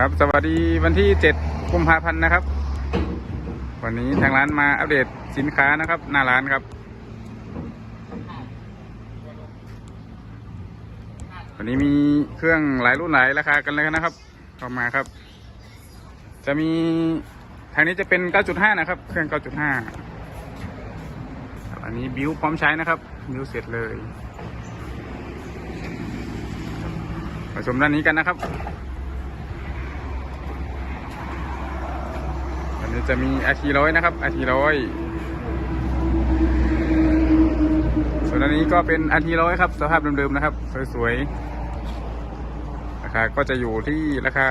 ครับ สวัสดีวันที่7กุมภาพันธ์นะครับ วันนี้ทางร้านมาอัปเดตสินค้านะครับ หน้าร้านครับ วันนี้มีเครื่องหลายรุ่นหลายราคากันเลยนะครับเข้ามาครับ จะมีทางนี้จะเป็น 9.5 นะครับ เครื่อง 9.5 อันนี้บิวพร้อมใช้นะครับ บิวเสร็จเลยมาชมด้านนี้กันนะครับ อันนี้ จะมีอาทีร้อยนะครับอาทีร้อยส่วนอันนี้ก็เป็นอาทีร้อยครับ สภาพเดิมๆนะครับ สวยๆราคาก็จะอยู่ที่ราคา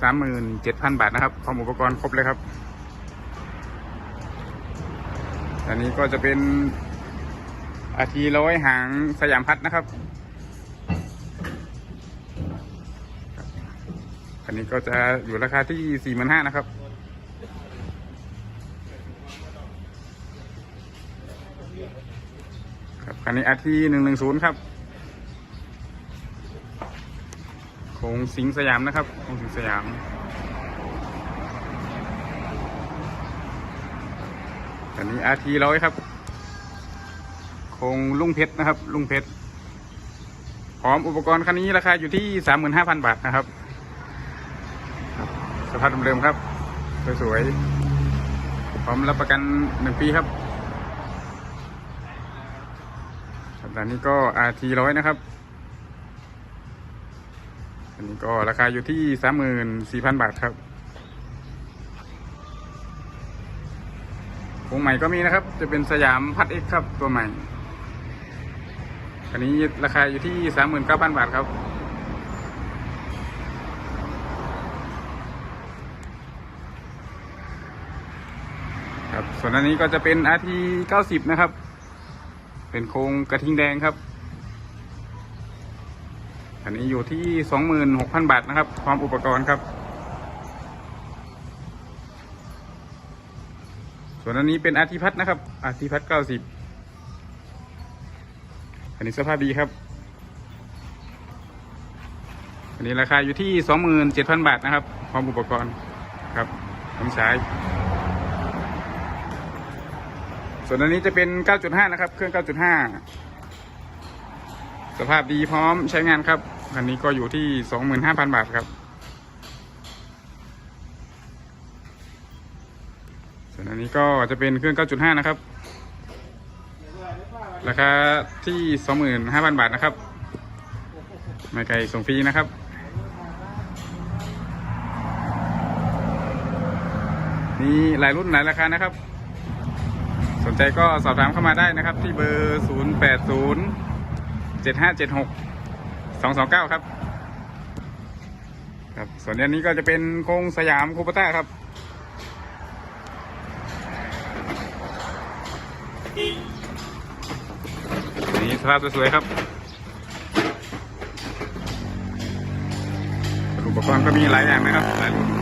สามหมื่นเจ็ดพันบาทนะครับพร้อมอุปกรณ์ครบเลยครับ อันนี้ก็จะเป็นอาทีร้อยหางสยามพัดนะครับ อันนี้ก็จะอยู่ราคาที่สี่หมื่นห้านะครับ คันนี้อาทีหนึ่งหนึ่งศูนย์ครับโคงสิงสยามนะครับโคงสิงสยามอันนี้อาทีร้อยครับโคงลุงเพชรนะครับ ลุงเพชรพร้อมอุปกรณ์คันนี้ราคาอยู่ที่สามหมื่นห้าพันบาทนะครับครับสภาพเดิมๆครับสวยๆพร้อมรับประกันหนึ่งปีครับ สัปดาห์นี้ก็ RT ร้อยนะครับ อันนี้ก็ราคาอยู่ที่สามหมื่นสี่พันบาทครับวงใหม่ก็มีนะครับ จะเป็นสยามพัดเอ็กครับตัวใหม่ อันนี้ราคาอยู่ที่สามหมื่นเก้าพันบาทครับ ครับ ส่วนอันนี้ก็จะเป็น RT เก้าสิบนะครับ เป็นโครงกระทิงแดงครับ อันนี้อยู่ที่สองหมื่นหกพันบาทนะครับ พร้อมอุปกรณ์ครับ ส่วนอันนี้เป็นอาทิพัฒนะครับ อาทิพัฒเก้าสิบอันนี้สภาพดีครับ อันนี้ราคาอยู่ที่สองหมื่นเจ็ดพันบาทนะครับ พร้อมอุปกรณ์ครับต้องใช้ ส่วนอันนี้จะเป็น 9.5 นะครับ เครื่อง 9.5 สภาพดีพร้อมใช้งานครับ คันนี้ก็อยู่ที่ 25,000 บาทครับ ส่วนอันนี้ก็จะเป็นเครื่อง 9.5 นะครับ ราคาที่ 25,000 บาทนะครับ ไม่ไกลส่งฟรีนะครับมีหลายรุ่นหลายราคานะครับ สนใจก็สอบถามเข้ามาได้นะครับ ที่เบอร์ 0 8 0 7 5 7 6 2 2 9 ครับ ครับ ส่วนอันนี้ก็จะเป็นโครงสยามคูปต้าครับนี่สภาพสวยๆครับ อุปกรณ์ก็มีหลายอย่างนะครับหลายรุ่น